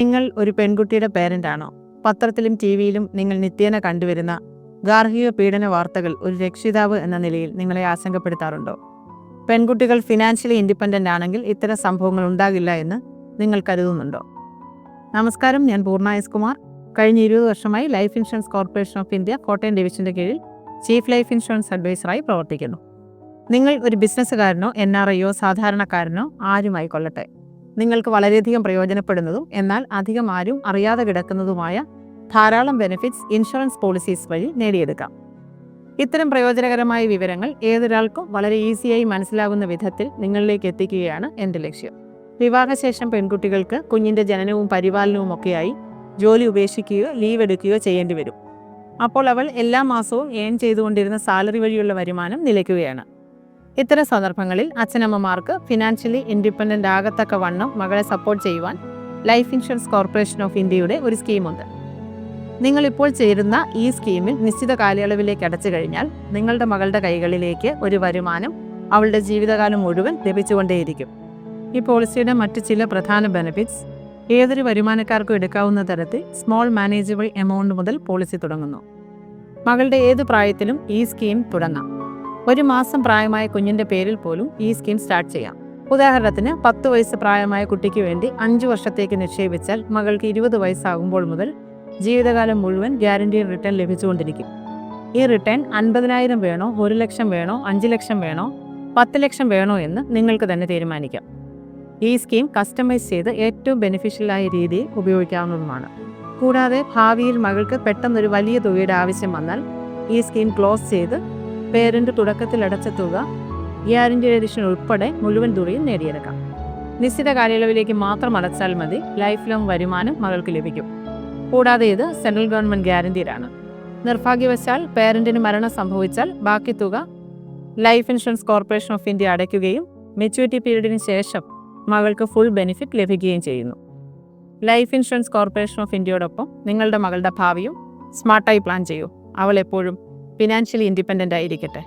നിങ്ങൾ ഒരു പെൺകുട്ടിയുടെ പേരന്റ് ആണോ പത്രത്തിലും ടി വിയിലും നിങ്ങൾ നിത്യേന കണ്ടുവരുന്ന ഗാർഹിക പീഡന വാർത്തകൾ ഒരു രക്ഷിതാവ് എന്ന നിലയിൽ നിങ്ങളെ ആശങ്കപ്പെടുത്താറുണ്ടോ? പെൺകുട്ടികൾ ഫിനാൻഷ്യലി ഇൻഡിപെൻഡന്റ് ആണെങ്കിൽ ഇത്തരം സംഭവങ്ങൾ ഉണ്ടാകില്ല എന്ന് നിങ്ങൾ കരുതുന്നുണ്ടോ? നമസ്കാരം ഞാൻ പൂർണ എസ് കുമാർ. കഴിഞ്ഞ ഇരുപത് വർഷമായി life insurance corporation of India Kottayam ഡിവിഷന്റെ കീഴിൽ ചീഫ് ലൈഫ് ഇൻഷുറൻസ് അഡ്വൈസറായി പ്രവർത്തിക്കുന്നു. നിങ്ങൾ ഒരു ബിസിനസ്സുകാരനോ എൻ ആർ ഐയോ സാധാരണക്കാരനോ ആരുമായി കൊള്ളട്ടെ നിങ്ങൾക്ക് വളരെയധികം പ്രയോജനപ്പെടുന്നതും എന്നാൽ അധികം ആരും അറിയാതെ കിടക്കുന്നതുമായ ധാരാളം ബെനിഫിറ്റ്സ് ഇൻഷുറൻസ് പോളിസീസ് വഴി നേടിയെടുക്കാം. ഇത്തരം പ്രയോജനകരമായ വിവരങ്ങൾ ഏതൊരാൾക്കും വളരെ ഈസിയായി മനസ്സിലാകുന്ന വിധത്തിൽ നിങ്ങളിലേക്ക് എത്തിക്കുകയാണ് എന്റെ ലക്ഷ്യം. വിവാഹശേഷം പെൺകുട്ടികൾക്ക് കുഞ്ഞിന്റെ ജനനവും പരിപാലനവും ഒക്കെയായി ജോലി ഉപേക്ഷിക്കുകയോ ലീവ് എടുക്കുകയോ ചെയ്യേണ്ടി വരും. അപ്പോൾ അവൾ എല്ലാ മാസവും ഏൺ ചെയ്തുകൊണ്ടിരുന്ന സാലറി വഴിയുള്ള വരുമാനം നിലയ്ക്കുകയാണ്. ഇത്തരം സന്ദർഭങ്ങളിൽ അച്ഛനമ്മമാർക്ക് ഫിനാൻഷ്യലി ഇൻഡിപെൻഡന്റ് ആകത്തക്ക വണ്ണം മകളെ സപ്പോർട്ട് ചെയ്യുവാൻ ലൈഫ് ഇൻഷുറൻസ് കോർപ്പറേഷൻ ഓഫ് ഇന്ത്യയുടെ ഒരു സ്കീമുണ്ട് നിങ്ങൾ ഇപ്പോൾ ചേരുന്ന ഈ സ്കീമിൽ നിശ്ചിത കാലയളവിലേക്ക് അടച്ചു കഴിഞ്ഞാൽ നിങ്ങളുടെ മകളുടെ കൈകളിലേക്ക് ഒരു വരുമാനം അവളുടെ ജീവിതകാലം മുഴുവൻ ലഭിച്ചുകൊണ്ടേയിരിക്കും. ഈ പോളിസിയുടെ മറ്റ് ചില പ്രധാന ബെനിഫിറ്റ്സ് ഏതൊരു വരുമാനക്കാർക്കും എടുക്കാവുന്ന തരത്തിൽ സ്മോൾ മാനേജബിൾ എമൗണ്ട് മുതൽ പോളിസി തുടങ്ങുന്നു. മകളുടെ ഏത് പ്രായത്തിലും ഈ സ്കീം തുടങ്ങാം. ഒരു മാസം പ്രായമായ കുഞ്ഞിന്റെ പേരിൽ പോലും ഈ സ്കീം സ്റ്റാർട്ട് ചെയ്യാം. ഉദാഹരണത്തിന് പത്ത് വയസ്സ് പ്രായമായ കുട്ടിക്ക് വേണ്ടി അഞ്ച് വർഷത്തേക്ക് നിക്ഷേപിച്ചാൽ മകൾക്ക് ഇരുപത് വയസ്സാകുമ്പോൾ മുതൽ ജീവിതകാലം മുഴുവൻ ഗ്യാരണ്ടി റിട്ടേൺ ലഭിച്ചുകൊണ്ടിരിക്കും. ഈ റിട്ടേൺ അൻപതിനായിരം വേണോ ഒരു ലക്ഷം വേണോ അഞ്ച് ലക്ഷം വേണോ പത്ത് ലക്ഷം വേണോ എന്ന് നിങ്ങൾക്ക് തന്നെ തീരുമാനിക്കാം. ഈ സ്കീം കസ്റ്റമൈസ് ചെയ്ത് ഏറ്റവും ബെനിഫിഷ്യലായ രീതിയിൽ ഉപയോഗിക്കാവുന്നതുമാണ്. കൂടാതെ ഭാവിയിൽ മകൾക്ക് പെട്ടെന്നൊരു വലിയ തുകയുടെ ആവശ്യം വന്നാൽ ഈ സ്കീം ക്ലോസ് ചെയ്ത് പേരന്റ് തുടക്കത്തിൽ അടച്ച തുക ഗ്യാരണ്ടി എഡിഷൻ ഉൾപ്പെടെ മുഴുവൻ തുകയും നേടിയെടുക്കാം. നിശ്ചിത കാലയളവിലേക്ക് മാത്രം അടച്ചാൽ മതി. ലൈഫ് ലോങ് വരുമാനം മകൾക്ക് ലഭിക്കും. കൂടാതെ ഇത് സെൻട്രൽ ഗവൺമെന്റ് ഗ്യാരണ്ടീഡാണ് നിർഭാഗ്യവശാൽ പേരന്റിന് മരണം സംഭവിച്ചാൽ ബാക്കി തുക Life Insurance Corporation of India അടയ്ക്കുകയും മെച്യൂരിറ്റി പീരീഡിന് ശേഷം മകൾക്ക് ഫുൾ ബെനിഫിറ്റ് ലഭിക്കുകയും ചെയ്യുന്നു. ലൈഫ് ഇൻഷുറൻസ് കോർപ്പറേഷൻ ഓഫ് ഇന്ത്യയോടൊപ്പം നിങ്ങളുടെ മകളുടെ ഭാവിയും സ്മാർട്ടായി പ്ലാൻ ചെയ്യൂ. അവൾ എപ്പോഴും ഫിനാൻഷ്യലി ഇൻഡിപെൻഡന്റ് ആയിരിക്കട്ടെ.